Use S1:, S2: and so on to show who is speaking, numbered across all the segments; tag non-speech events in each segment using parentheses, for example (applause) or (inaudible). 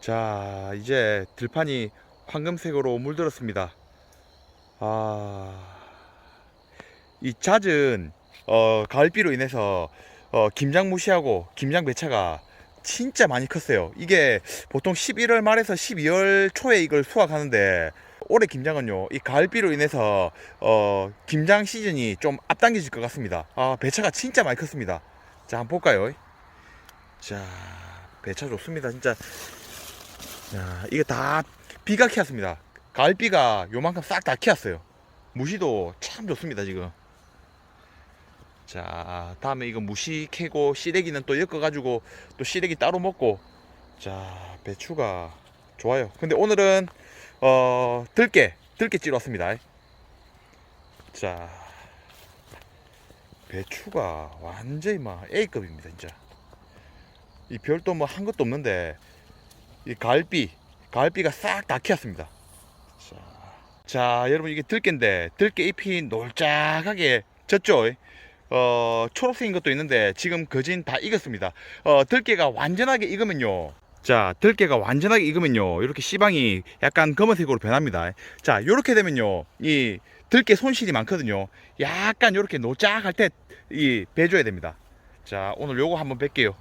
S1: 자, 이제 들판이 황금색으로 물들었습니다. 아, 이 잦은 어, 가을비로 인해서 어, 김장 무시하고 김장 배차가 진짜 많이 컸어요. 이게 보통 11월 말에서 12월 초에 이걸 수확하는데 올해 김장은요, 이 가을비로 인해서 어, 김장 시즌이 좀 앞당겨질 것 같습니다. 아, 배차가 진짜 많이 컸습니다. 자, 한번 볼까요? 자, 배차 좋습니다. 진짜 야, 이게 다 비가 키웠습니다. 가을비가 요만큼 싹 다 키웠어요. 무시도 참 좋습니다, 지금. 자, 다음에 이거 무시 캐고 시래기는 또 엮어가지고 또 시래기 따로 먹고. 자, 배추가 좋아요. 근데 오늘은, 어, 들깨, 들깨 찌러 왔습니다. 자, 배추가 완전히 막 A급입니다, 진짜. 이 별도 뭐 한 것도 없는데, 이 가을비, 가을비가 싹 다 키웠습니다. 자, 자, 여러분 이게 들깨인데 들깨 잎이 놀짝하게 졌죠. 어, 초록색인 것도 있는데 지금 거진 다 익었습니다. 어, 들깨가 완전하게 익으면요. 자, 들깨가 완전하게 익으면요. 이렇게 씨방이 약간 검은색으로 변합니다. 자, 이렇게 되면요. 이 들깨 손실이 많거든요. 약간 이렇게 노짝할 때 이 배줘야 됩니다. 자, 오늘 요거 한번 뵐게요.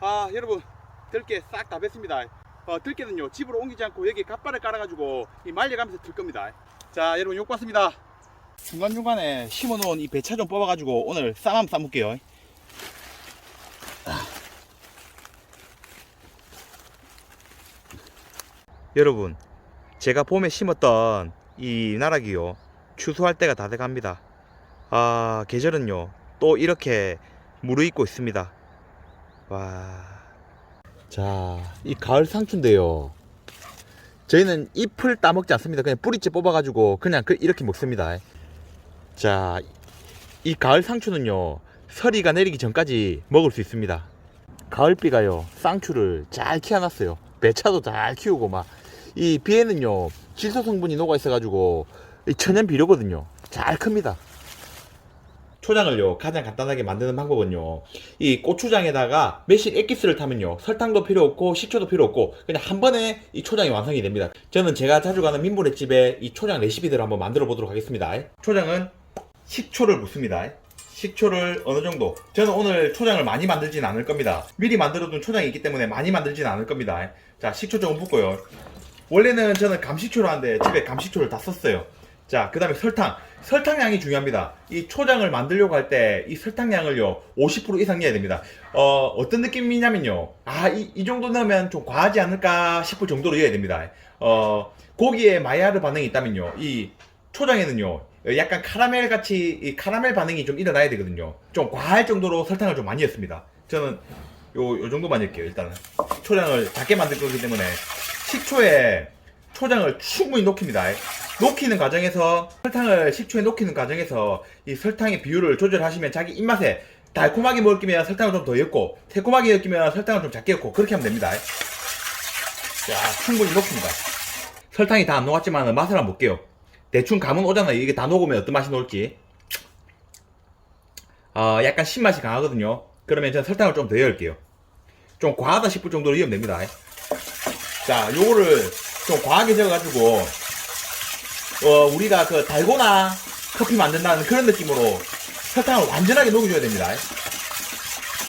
S1: 아 여러분 들깨 싹다 뱄습니다. 어, 들깨는요 집으로 옮기지 않고 여기 갓발을 깔아가지고 이 말려가면서 들 겁니다. 자 여러분 욕 봤습니다. 중간중간에 심어놓은 이 배차 좀 뽑아가지고 오늘 쌈 한번 싸먹게요. 여러분 제가 봄에 심었던 이 나락이요 추수할 때가 다 돼갑니다. 아 계절은요 또 이렇게 무르익고 있습니다 와. 자, 이 가을 상추인데요. 저희는 잎을 따먹지 않습니다. 그냥 뿌리째 뽑아가지고 그냥 그- 이렇게 먹습니다. 자, 이 가을 상추는요. 서리가 내리기 전까지 먹을 수 있습니다. 가을비가요. 쌍추를 잘 키워놨어요. 배차도 잘 키우고 막. 이 비에는요. 질소 성분이 녹아 있어가지고 이 천연 비료거든요. 잘 큽니다. 초장을요 가장 간단하게 만드는 방법은요 이 고추장에다가 매실 액기스를 타면요 설탕도 필요 없고 식초도 필요 없고 그냥 한 번에 이 초장이 완성이 됩니다. 저는 제가 자주 가는 민물의 집에 이 초장 레시피들을 한번 만들어 보도록 하겠습니다. 초장은 식초를 붓습니다. 식초를 어느 정도. 저는 오늘 초장을 많이 만들지는 않을 겁니다. 미리 만들어둔 초장이 있기 때문에 많이 만들지는 않을 겁니다. 자 식초 조금 붓고요. 원래는 저는 감식초를 하는데 집에 감식초를 다 썼어요 자, 그 다음에 설탕. 설탕량이 중요합니다. 이 초장을 만들려고 할 때 이 설탕량을요, 50% 이상 넣어야 됩니다. 어, 어떤 느낌이냐면요. 아, 이, 이 정도 넣으면 좀 과하지 않을까 싶을 정도로 넣어야 됩니다. 어, 고기에 마이야르 반응이 있다면요. 이 초장에는요, 약간 카라멜 같이 이 카라멜 반응이 좀 일어나야 되거든요. 좀 과할 정도로 설탕을 좀 많이 넣습니다. 저는 요, 요 정도만 넣을게요. 일단은 초장을 작게 만들 거기 때문에 식초에 초장을 충분히 녹힙니다. 녹히는 과정에서 설탕을 식초에 녹히는 과정에서 이 설탕의 비율을 조절하시면 자기 입맛에 달콤하게 먹을 끼면 설탕을 좀더 넣고 새콤하게 끼면 설탕을 좀 작게 넣고 그렇게 하면 됩니다. 자, 충분히 녹습니다. 설탕이 다 안 녹았지만 맛을 한번 볼게요. 대충 감은 오잖아요. 이게 다 녹으면 어떤 맛이 나올지. 어, 약간 신맛이 강하거든요. 그러면 저는 설탕을 좀더 넣을게요. 좀 과하다 싶을 정도로 넣으면 됩니다. 자, 요거를 좀 과하게 적어가지고, 어, 우리가 그 달고나 커피 만든다는 그런 느낌으로 설탕을 완전하게 녹여줘야 됩니다.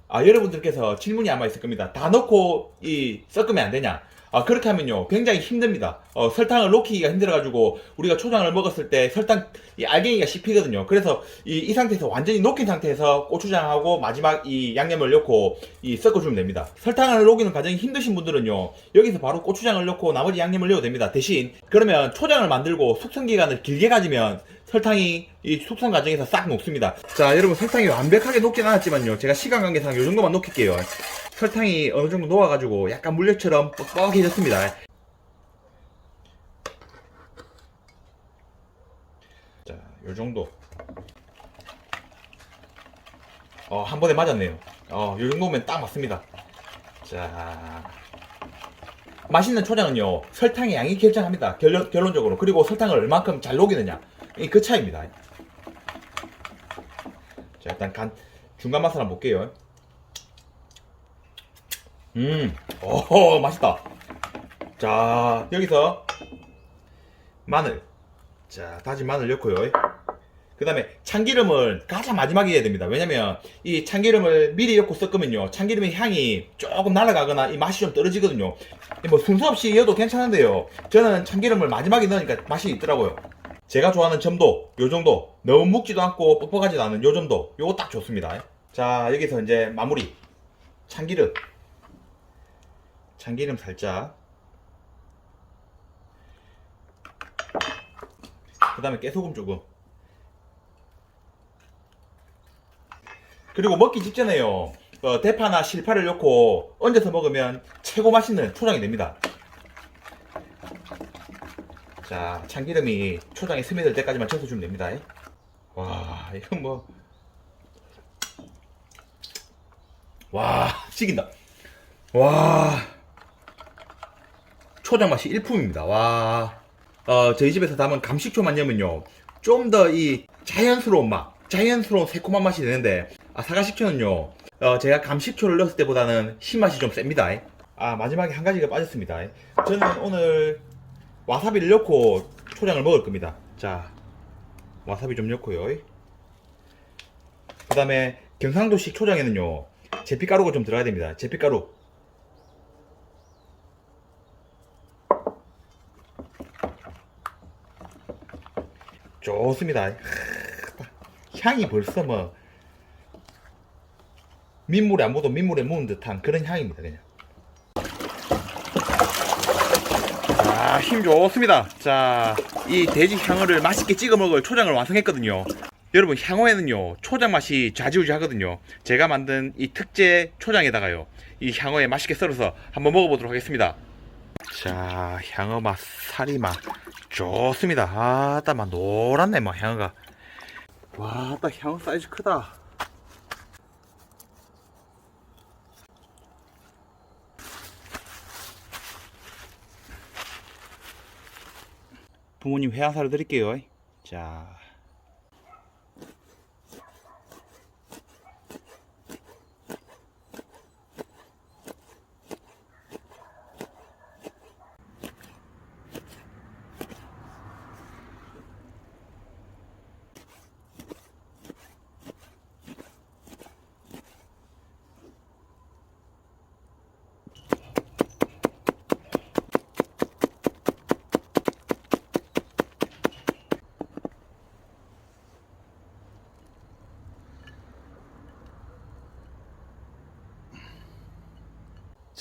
S1: 아, 여러분들께서 질문이 아마 있을 겁니다. 다 넣고 이 섞으면 안 되냐? 아, 그렇게 하면요. 굉장히 힘듭니다. 어, 설탕을 녹이기가 힘들어가지고 우리가 초장을 먹었을 때 설탕, 이 알갱이가 씹히거든요. 그래서 이, 이 상태에서 완전히 녹인 상태에서 고추장하고 마지막 이 양념을 넣고 이 섞어주면 됩니다. 설탕을 녹이는 과정이 힘드신 분들은요. 여기서 바로 고추장을 넣고 나머지 양념을 넣어도 됩니다. 대신 그러면 초장을 만들고 숙성 기간을 길게 가지면 설탕이 이 숙성 과정에서 싹 녹습니다. 자, 여러분 설탕이 완벽하게 녹진 않았지만요. 제가 시간 관계상 이 정도만 녹일게요. 설탕이 어느 정도 녹아가지고 약간 물엿처럼 뻑뻑해졌습니다. 자, 요 정도. 어, 한 번에 맞았네요. 어, 요 정도면 딱 맞습니다. 자. 맛있는 초장은요, 설탕의 양이 결정합니다. 결론, 결론적으로. 그리고 설탕을 얼만큼 잘 녹이느냐. 이그 차이입니다. 자, 일단 간, 중간 맛을 한번 볼게요. 음, 오, 맛있다. 자, 여기서 마늘. 자, 다진 마늘 넣고요. 그 다음에 참기름을 가장 마지막에 해야 됩니다. 왜냐면 이 참기름을 미리 넣고 섞으면요. 참기름의 향이 조금 날아가거나 이 맛이 좀 떨어지거든요. 뭐 순서 없이 넣어도 괜찮은데요. 저는 참기름을 마지막에 넣으니까 맛이 있더라고요. 제가 좋아하는 점도 요 정도. 너무 묵지도 않고 뻑뻑하지도 않은 요 정도. 요거 딱 좋습니다. 자, 여기서 이제 마무리. 참기름. 참기름 살짝. 그 다음에 깨소금 조금. 그리고 먹기 직전에요. 어, 대파나 실파를 넣고 얹어서 먹으면 최고 맛있는 초장이 됩니다. 자, 참기름이 초장에 스며들 때까지만 젖어주면 됩니다. 와, 이건 뭐. 와, 찍인다. 와. 초장 맛이 일품입니다. 와. 어, 저희 집에서 담은 감식초만 넣으면요. 좀 더 이 자연스러운 맛, 자연스러운 새콤한 맛이 되는데, 아, 사과식초는요. 어, 제가 감식초를 넣었을 때보다는 신맛이 좀 셉니다. 아, 마지막에 한 가지가 빠졌습니다. 저는 오늘 와사비를 넣고 초장을 먹을 겁니다. 자, 와사비 좀 넣고요. 그 다음에 경상도식 초장에는요, 제피가루가 좀 들어가야 됩니다. 제피가루. 좋습니다. 하, 향이 벌써 뭐 민물에 안 묻어 민물에 묻은 듯한 그런 향입니다. 그냥. 자, 힘 좋습니다. 자, 이 돼지 향어를 맛있게 찍어 먹을 초장을 완성했거든요. 여러분, 향어에는요, 초장 맛이 좌지우지 하거든요. 제가 만든 이 특제 초장에다가요, 이 향어에 맛있게 썰어서 한번 먹어보도록 하겠습니다. 자, 향어 맛, 살이 맛, 좋습니다. 아따, 막 노랗네, 막 향어가. 와, 따 향어 사이즈 크다. 부모님 회한사를 드릴게요. 자.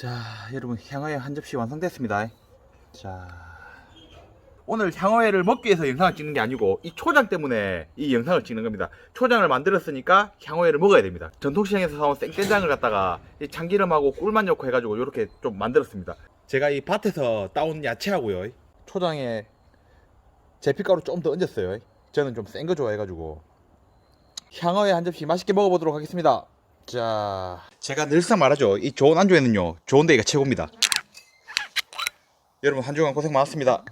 S1: 자, 여러분 향어의 한 접시 완성됐습니다. 자, 오늘 향어회를 먹기 위해서 영상을 찍는 게 아니고 이 초장 때문에 이 영상을 찍는 겁니다. 초장을 만들었으니까 향어회를 먹어야 됩니다. 전통시장에서 사온 생된장을 갖다가 이 참기름하고 꿀만 넣고 해가지고 이렇게 좀 만들었습니다. 제가 이 밭에서 따온 야채하고요. 초장에 제피가루 좀 더 얹었어요. 저는 좀 센 거 좋아해가지고 향어회 한 접시 맛있게 먹어보도록 하겠습니다. 자, 제가 늘상 말하죠. 이 좋은 안주에는요, 좋은 데가 최고입니다. 여러분 한 주간 고생 많았습니다.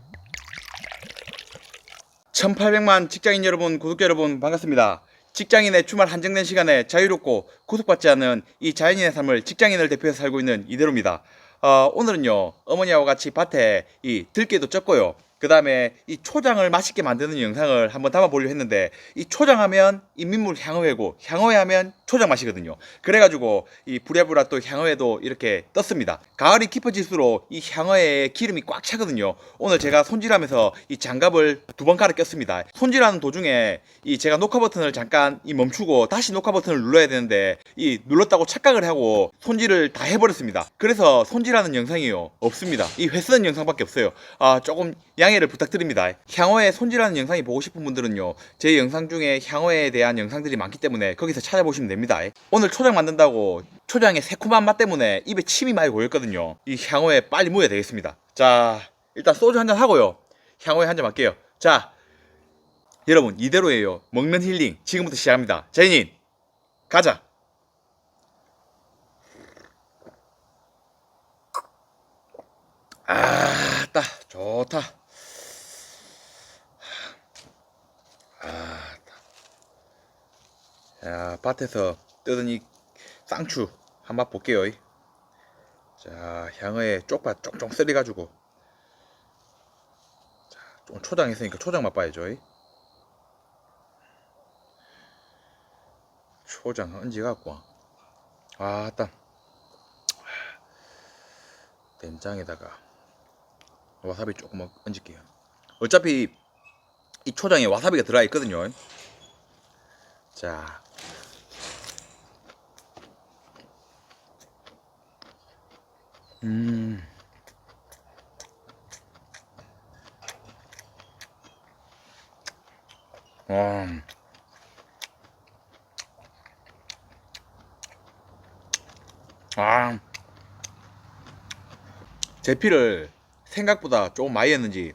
S1: 1800만 직장인 여러분, 구독자 여러분 반갑습니다. 직장인의 주말 한정된 시간에 자유롭고 구속받지 않은 이 자연인의 삶을 직장인을 대표해서 살고 있는 이대로입니다. 어, 오늘은요 어머니하고 같이 밭에 이 들깨도 쪘고요. 그 다음에 이 초장을 맛있게 만드는 영상을 한번 담아보려 했는데 이 초장하면 이 민물 향어회고 향어회하면 초장 맛이거든요. 그래가지고 이 부랴부랴 또 향어회도 이렇게 떴습니다. 가을이 깊어질수록 이 향어회에 기름이 꽉 차거든요. 오늘 제가 손질하면서 이 장갑을 두 번 갈아 꼈습니다. 손질하는 도중에 이 제가 녹화 버튼을 잠깐 이 멈추고 다시 녹화 버튼을 눌러야 되는데 이 눌렀다고 착각을 하고 손질을 다 해버렸습니다. 그래서 손질하는 영상이요 없습니다. 이 회 쓰는 영상밖에 없어요. 아 조금 양해를 부탁드립니다. 향어에 손질하는 영상이 보고 싶은 분들은요 제 영상 중에 향어에 대한 영상들이 많기 때문에 거기서 찾아보시면 됩니다. 오늘 초장 만든다고 초장의 새콤한 맛 때문에 입에 침이 많이 고였거든요. 이 향어에 빨리 무어야 되겠습니다. 자 일단 소주 한잔 하고요. 향어에 한 잔 할게요. 자 여러분 이대로예요. 먹는 힐링 지금부터 시작합니다. 자인인 가자. 아 따 좋다. 아따. 야 밭에서 뜯은 이 쌍추 한맛 볼게요. 자 향어에 쪽밭 쫑쫑 썰어가지고 자, 좀 초장 있으니까 초장 맛봐야죠. 초장 얹어 갖고 아따 된장에다가 와사비 조금 얹을게요. 어차피 이 초장에 와사비가 들어가 있거든요. 자. 음. 와. 아. 제피를 생각보다 조금 많이 했는지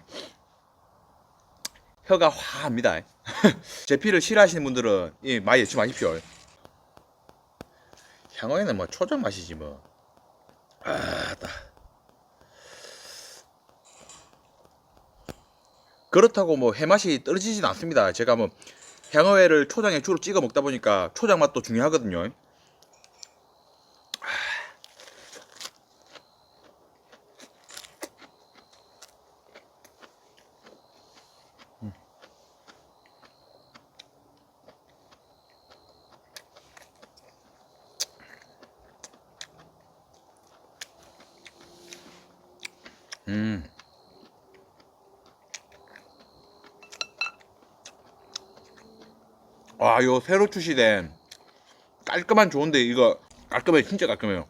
S1: 혀가 화합니다. (laughs) 제피를 싫어하시는 분들은 예, 많이 넣지 마십시오. 향어에는 뭐 초장 맛이지 뭐. 아따. 그렇다고 뭐 해맛이 떨어지진 않습니다. 제가 뭐 향어회를 초장에 주로 찍어 먹다 보니까 초장 맛도 중요하거든요. 음. 와, 요 새로 출시된 깔끔한 좋은데 이거 깔끔해 진짜 깔끔해요.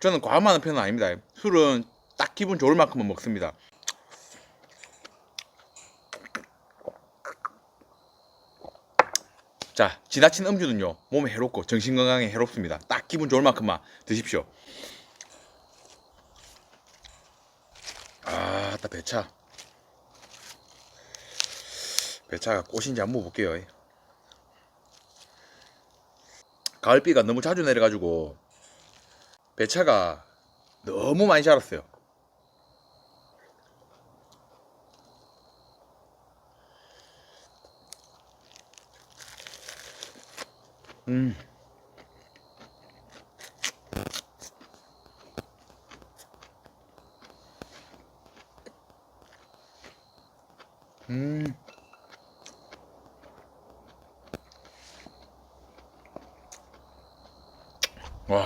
S1: 저는 과음하는 편은 아닙니다. 술은 딱 기분 좋을 만큼만 먹습니다. 자, 지나친 음주는요 몸에 해롭고 정신 건강에 해롭습니다. 딱 기분 좋을 만큼만 드십시오. 아, 딱 배차. 배차가 꽃인지 한번 볼게요. 가을비가 너무 자주 내려가지고 배차가 너무 많이 자랐어요. 음. 음. 와.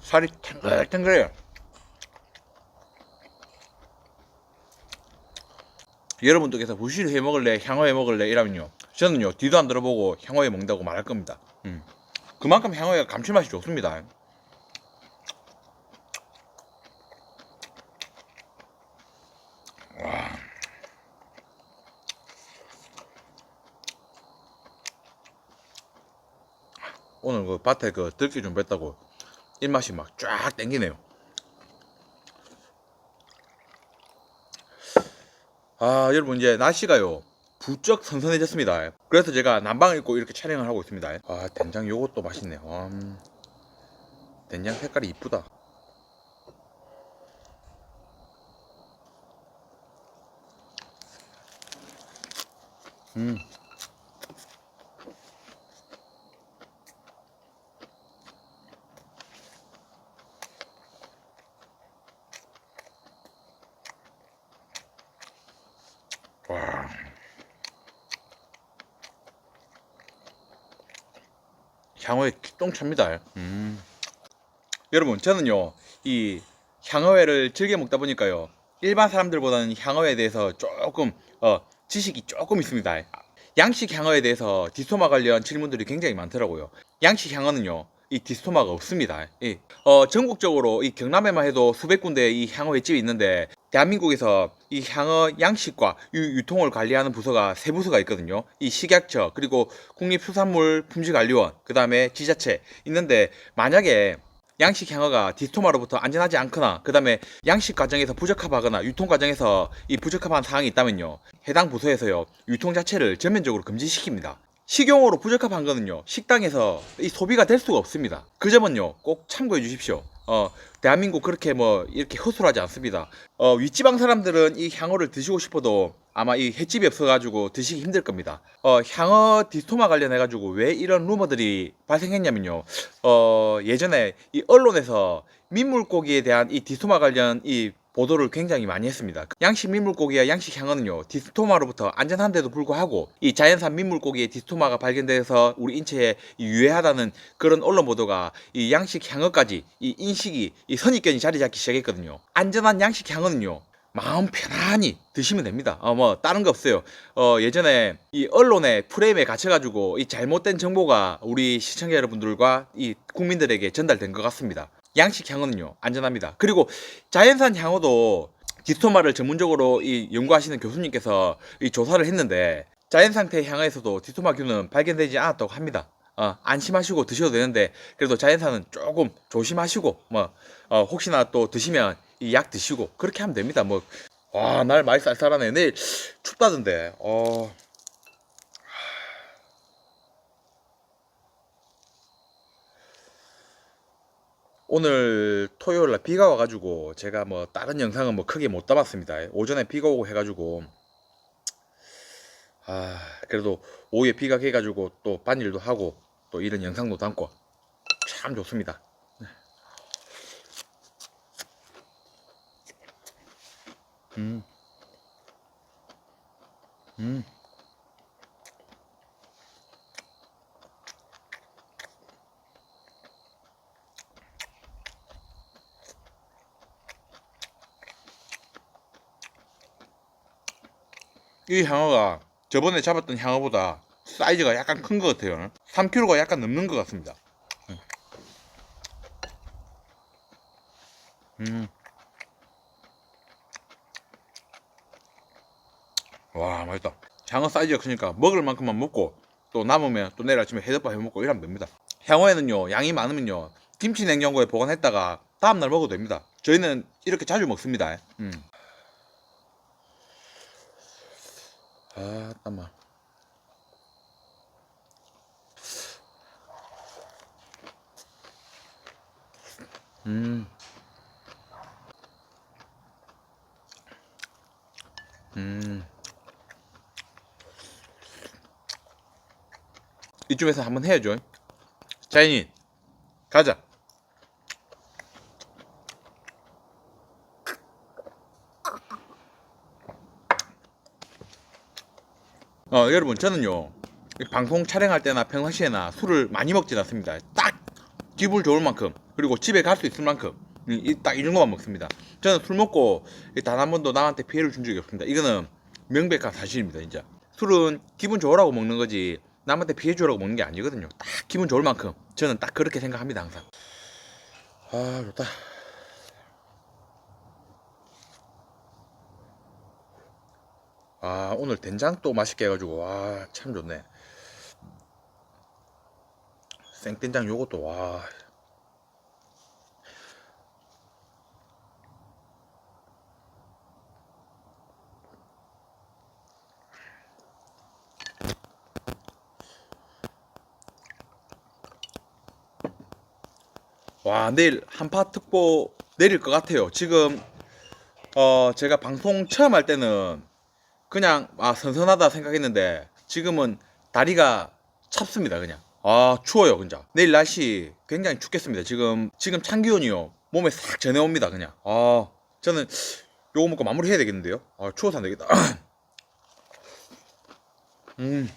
S1: 살이 탱글탱글해요. 여러분들께서 부시를 해 먹을래, 향어해 먹을래 이러면요. 저는요 뒤도 안 들어보고 향어해 먹는다고 말할 겁니다. 음. 그만큼 향어가 감칠맛이 좋습니다. 오늘 그 밭에 그 들기 좀 뺐다고 입맛이 막 쫙 땡기네요. 아 여러분 이제 날씨가요 부쩍 선선해졌습니다. 그래서 제가 난방을 입고 이렇게 촬영을 하고 있습니다. 아 된장 요것도 맛있네요. 음, 된장 색깔이 이쁘다. 음. 향어회 기똥찹니다. 음. 여러분, 저는요, 이 향어회를 즐겨 먹다 보니까요, 일반 사람들보다는 향어회에 대해서 조금, 어, 지식이 조금 있습니다. 양식 향어에 대해서 디스토마 관련 질문들이 굉장히 많더라고요. 양식 향어는요, 이 디스토마가 없습니다. 예. 어, 전국적으로 이 경남에만 해도 수백 군데 이 향어회 집이 있는데 대한민국에서 이 향어 양식과 유, 유통을 관리하는 부서가 세 부서가 있거든요. 이 식약처 그리고 국립수산물 품질관리원 그 다음에 지자체 있는데 만약에 양식 향어가 디스토마로부터 안전하지 않거나 그 다음에 양식 과정에서 부적합하거나 유통 과정에서 이 부적합한 사항이 있다면요 해당 부서에서요 유통 자체를 전면적으로 금지시킵니다. 식용으로 부적합한 거는요 식당에서 이 소비가 될 수가 없습니다. 그 점은요 꼭 참고해 주십시오. 어 대한민국 그렇게 뭐 이렇게 허술하지 않습니다. 어 윗지방 사람들은 이 향어를 드시고 싶어도 아마 이 횟집이 없어가지고 드시기 힘들 겁니다. 어 향어 디스토마 관련해가지고 왜 이런 루머들이 발생했냐면요. 어 예전에 이 언론에서 민물고기에 대한 이 디스토마 관련 이 보도를 굉장히 많이 했습니다. 양식 민물고기와 양식 향어는요, 디스토마로부터 안전한데도 불구하고 이 자연산 민물고기의 디스토마가 발견돼서 우리 인체에 이 유해하다는 그런 언론 보도가 이 양식 향어까지 이 인식이 이 선입견이 자리 잡기 시작했거든요. 안전한 양식 향어는요, 마음 편안히 드시면 됩니다. 어, 뭐, 다른 거 없어요. 어, 예전에 이 언론의 프레임에 갇혀가지고 이 잘못된 정보가 우리 시청자 여러분들과 이 국민들에게 전달된 것 같습니다. 양식 향어는요, 안전합니다. 그리고 자연산 향어도 디스토마를 전문적으로 이 연구하시는 교수님께서 이 조사를 했는데 자연 상태의 향어에서도 디스토마균은 발견되지 않았다고 합니다. 어, 안심하시고 드셔도 되는데 그래도 자연산은 조금 조심하시고 뭐 어, 혹시나 또 드시면 이 약 드시고 그렇게 하면 됩니다. 뭐 와 날 많이 쌀쌀하네. 내일 춥다던데. 어. 오늘 토요일 날 비가 와가지고 제가 뭐 다른 영상은 뭐 크게 못 담았습니다. 오전에 비가 오고 해가지고 아 그래도 오후에 비가 개가지고 또 반일도 하고 또 이런 영상도 담고 참 좋습니다. 음. 음. 이 향어가 저번에 잡았던 향어보다 사이즈가 약간 큰 것 같아요. 3kg가 약간 넘는 것 같습니다. 음. 와, 맛있다. 향어 사이즈가 크니까 먹을 만큼만 먹고 또 남으면 또 내일 아침에 해덮밥 해 먹고 이러면 됩니다. 향어에는요, 양이 많으면요, 김치 냉장고에 보관했다가 다음날 먹어도 됩니다. 저희는 이렇게 자주 먹습니다. 음. 아, 땀아. 음. 음. 이쯤에서 한번 해야죠. 자연인, 가자. 어, 여러분, 저는요, 이 방송 촬영할 때나 평상시에나 술을 많이 먹진 않습니다. 딱 기분 좋을 만큼, 그리고 집에 갈 수 있을 만큼, 딱 이 정도만 먹습니다. 저는 술 먹고 단 한 번도 남한테 피해를 준 적이 없습니다. 이거는 명백한 사실입니다, 진짜. 술은 기분 좋으라고 먹는 거지, 남한테 피해 주라고 먹는 게 아니거든요. 딱 기분 좋을 만큼. 저는 딱 그렇게 생각합니다, 항상. 아, 좋다. 아 오늘 된장 또 맛있게 해가지고 와 참 좋네
S2: 생된장 요것도 와. 와 내일 한파 특보 내릴 것 같아요. 지금 어 제가 방송 처음 할 때는 그냥 아 선선하다 생각했는데 지금은 다리가 찹습니다 그냥. 아 추워요 진짜 내일 날씨 굉장히 춥겠습니다. 지금 지금 찬 기온이요. 몸에 싹 전해옵니다 그냥. 아 저는 요거 먹고 마무리 해야 되겠는데요? 아 추워서 안 되겠다. (clears throat) 음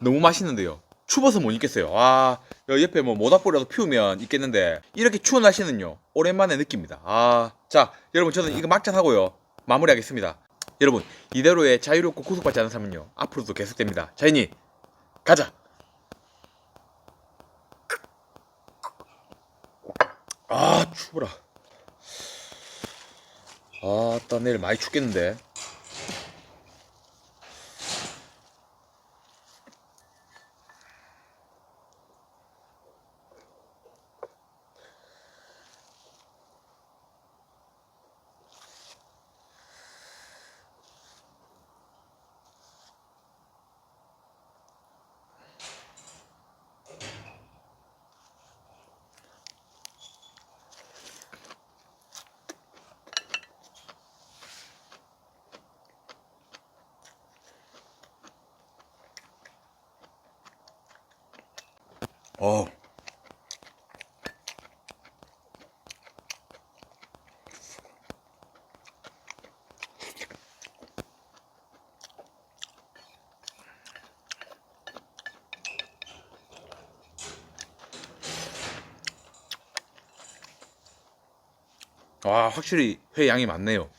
S2: 너무 맛있는데요. 추워서 못 있겠어요. 아, 옆에 뭐 모닥불이라도 피우면 있겠는데 이렇게 추운 날씨는요. 오랜만에 느낍니다. 아, 자, 여러분 저는 이거 막잔 하고요. 마무리하겠습니다. 여러분 이대로의 자유롭고 구속받지 않은 삶은요. 앞으로도 계속됩니다. 자인이 가자. 아, 추워라. 아, 따 내일 많이 춥겠는데. 어. 와, 확실히 회 양이 많네요.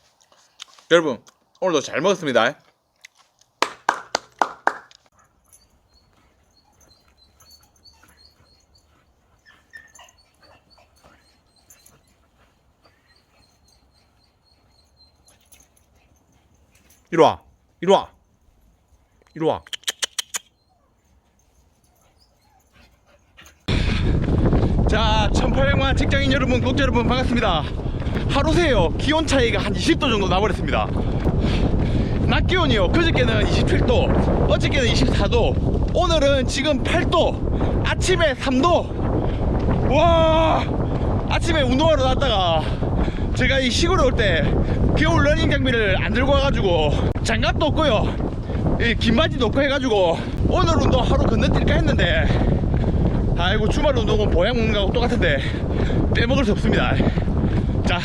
S2: 여러분, 오늘도 잘 먹었습니다.
S1: 이리 와. 이리 와. 이리 와. 자, 1800만 직장인 여러분, 구독자 여러분 반갑습니다. 하루 새요. 기온 차이가 한 20도 정도 나버렸습니다. 낮 기온이요. 그저께는 27도, 어저께는 24도, 오늘은 지금 8도, 아침에 3도. 와, 아침에 운동하러 나왔다가 제가 이 시골에 올 때 겨울 러닝 장비를 안 들고 와가지고 장갑도 없고요. 이긴 바지도 없고 해가지고 오늘 운동 하루 건너뛸까 했는데 아이고 주말 운동은 보양 먹는 거하고 똑같은데 빼먹을 수 없습니다. 자,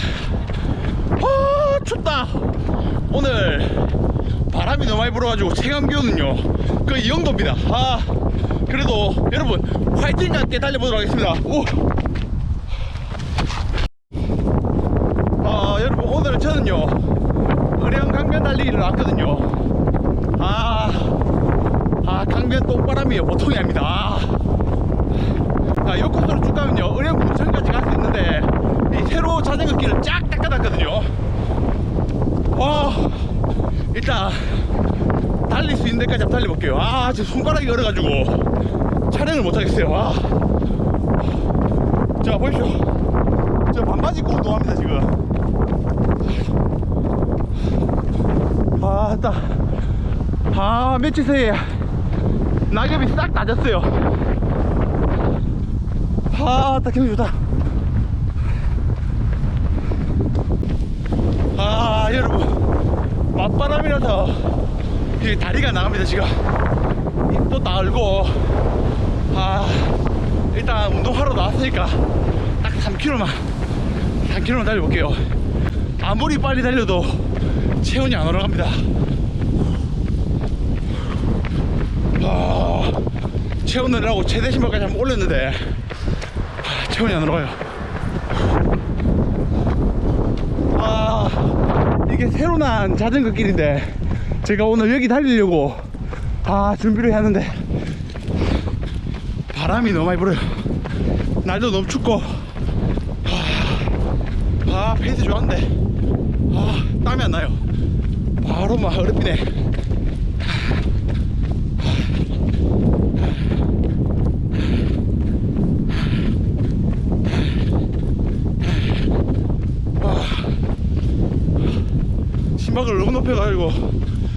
S1: 아 춥다. 오늘 바람이 너무 많이 불어가지고 체감 기온은요 거의 이 정도입니다. 아 그래도 여러분 화이팅 함께 달려보도록 하겠습니다. 오. 아 여러분 오늘은 저는요 의령 강변 달리기를 왔거든요. 아, 아 강변 똥바람이 보통이 아닙니다. 아. 자, 이 코스로 쭉 가면요 의령 군천까지 갈 수 있는데 이 새로 자전거 길을 쫙 닦아놨거든요. 와, 일단 달릴 수 있는 데까지 한번 달려볼게요. 아, 지금 손가락이 얼어가지고 촬영을 못하겠어요. 아. 자, 보십시오. 저 반바지 입고 운동합니다, 지금. 아, 따. 아, 며칠 사이에 낙엽이 싹 낮았어요. 아, 딱 기분 좋다. 아, 여러분. 맞바람이라서 이 다리가 나갑니다, 지금. 입도 나을고. 아, 일단 운동하러 나왔으니까 딱 3km만, 3km만 달려볼게요. 아무리 빨리 달려도 체온이 안 올라갑니다. 아, 체온 내라고 최대 신발까지 한번 올렸는데 아, 체온이 안 올라가요. 아, 이게 새로 난 자전거 길인데 제가 오늘 여기 달리려고 아 준비를 했는데 바람이 너무 많이 불어요. 날도 너무 춥고 아, 아 페이스 좋았는데 아 땀이 안 나요.
S3: 바로 막 얼음이네. 심박을 너무 높여가지고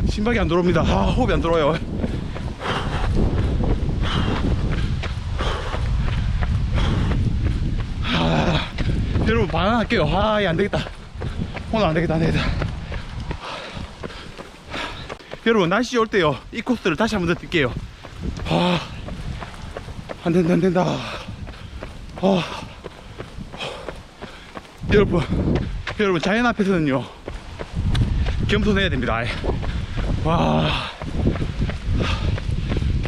S3: 심박이 안 들어옵니다. 아, 호흡이 안 들어와요. 여러분 반항할게요. 아, 이안 되겠다. 오늘 안 되겠다, 안 되겠다. 여러분 날씨 좋을 때요. 이 코스를 다시 한번 더 뛸게요. 아, 안 된다, 안 된다. 아, 여러분, 여러분 자연 앞에서는요. 겸손해야 됩니다. 와,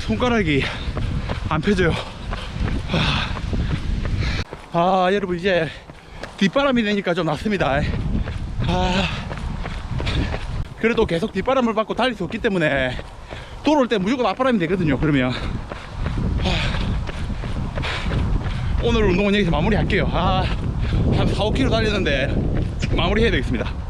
S3: 손가락이 안 펴져요. 아, 여러분 이제 뒷바람이 되니까 좀 낫습니다. 아, 그래도 계속 뒷바람을 받고 달릴 수 없기 때문에 돌아올 때 무조건 앞바람이 되거든요. 그러면 아, 오늘 운동은 여기서 마무리할게요. 아, 한 4, 5km 달렸는데 마무리해야 되겠습니다.